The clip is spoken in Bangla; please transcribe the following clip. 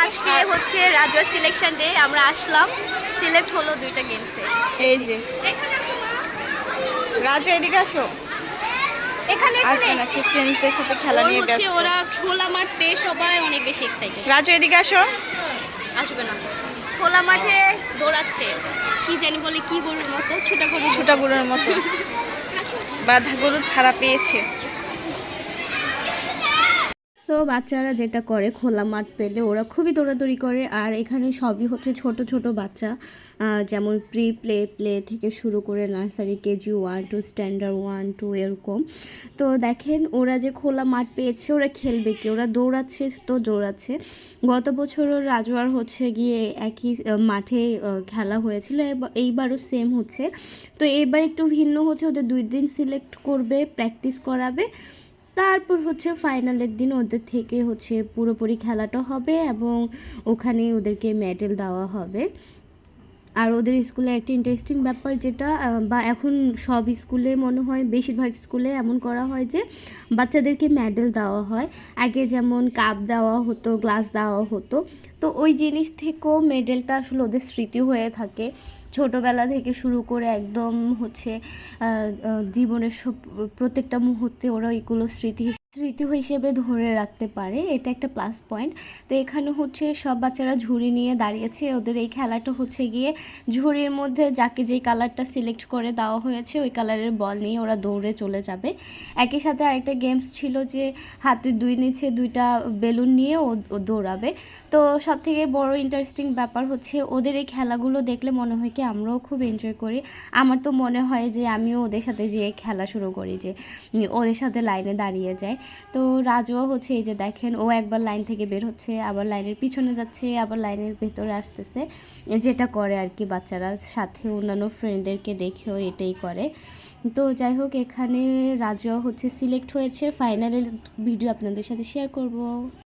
আজকে হচ্ছে রাজুয়ার সিলেকশন ডে আমরা আসলাম। সিলেক্ট হলো দুইটা গেমসে এই যে। রাজু এদিকে আসো। এখানে আসবে না সে ফ্রেন্ডসদের সাথে খেলা নিয়ে ব্যস্ত। ওরা খোলা মাঠ পেয়ে সবাই অনেক বেশি এক্সাইটেড রাজু এদিকে আসো। আসবে না। খোলা মাঠে দৌড়াচ্ছে। কি জানি বলে কি গরুর মতো ছোট গরু ছোটা গরুর মতো। বাধা গরু ছাড়া পেয়েছে। সো বাচ্চারা যেটা করে, খোলা মাঠ পেলে ওরা খুবই দৌড়াদৌড়ি করে। আর এখানে সবই হচ্ছে ছোট ছোট বাচ্চা। যেমন প্রি প্লে প্লে থেকে শুরু করে nursery KG one two standard one two এরকম। তো দেখেন, ওরা যে খোলা মাঠ পেয়েছে, ওরা খেলবে কি? ওরা দৌড়াচ্ছে, তো দৌড়াচ্ছে। গত বছরও রাজওয়ার হচ্ছে গিয়ে একই মাঠে খেলা হয়েছিল। এইবারও সেম হচ্ছে। তো এবার একটু ভিন্ন হচ্ছে। ওদের দুই দিন সিলেক্ট করবে প্র্যাকটিস করাবে। তারপর হচ্ছে ফাইনালের দিন ওদের থেকে হচ্ছে পুরোপুরি খেলাটা হবে এবং ওখানে ওদেরকে মেডেল দেওয়া হবে। আর ওদের স্কুলে একটা ইন্টারেস্টিং ব্যাপার যেটা বা এখন সব স্কুলে মনে হয়, বেশিরভাগ স্কুলে এমন করা হয় যে বাচ্চাদেরকে মেডেল দেওয়া হয়। আগে যেমন কাপ দেওয়া হতো গ্লাস দেওয়া হতো। তো ওই জিনিস থেকেও মেডেলটা আসলে ওদের স্মৃতি হয়ে থাকে। ছোটোবেলা থেকে শুরু করে একদম হচ্ছে জীবনের প্রত্যেকটা মুহূর্তে ওরা এগুলো স্মৃতি স্মৃতি হিসেবে ধরে রাখতে পারে, এটা একটা প্লাস পয়েন্ট তো এখানে হচ্ছে সব বাচ্চারা ঝুড়ি নিয়ে দাঁড়িয়েছে, ওদের এই খেলাটা হচ্ছে গিয়ে ঝুড়ির মধ্যে যাকে যেই কালারটা সিলেক্ট করে দেওয়া হয়েছে, ওই কালারের বল নিয়ে ওরা দৌড়ে চলে যাবে। একই সাথে আরেকটা গেমস ছিল যে হাতে দুই নিচে দুইটা বেলুন নিয়ে ও দৌড়াবে। তো সব থেকে বড় ইন্টারেস্টিং ব্যাপার হচ্ছে ওদের এই খেলাগুলো দেখলে মনে হয় কি আমরাও খুব এনজয় করি। আমার তো মনে হয় যে আমিও ওদের সাথে যেয়ে খেলা শুরু করি যে, ওদের সাথে লাইনে দাঁড়িয়ে যায় তো রাজুও হচ্ছে এই যে দেখেন, ও একবার লাইন থেকে বের হচ্ছে, আবার লাইনের পিছনে যাচ্ছে, আবার লাইনের ভেতরে আসতেছে। যেটা করে আর কি বাচ্চারা, সাথে অন্যান্য ফ্রেন্ডদেরকে দেখেও এটাই করে। তো যাই হোক, এখানে রাজুয়া হচ্ছে সিলেক্ট হয়েছে। ফাইনালের ভিডিও আপনাদের সাথে শেয়ার করব।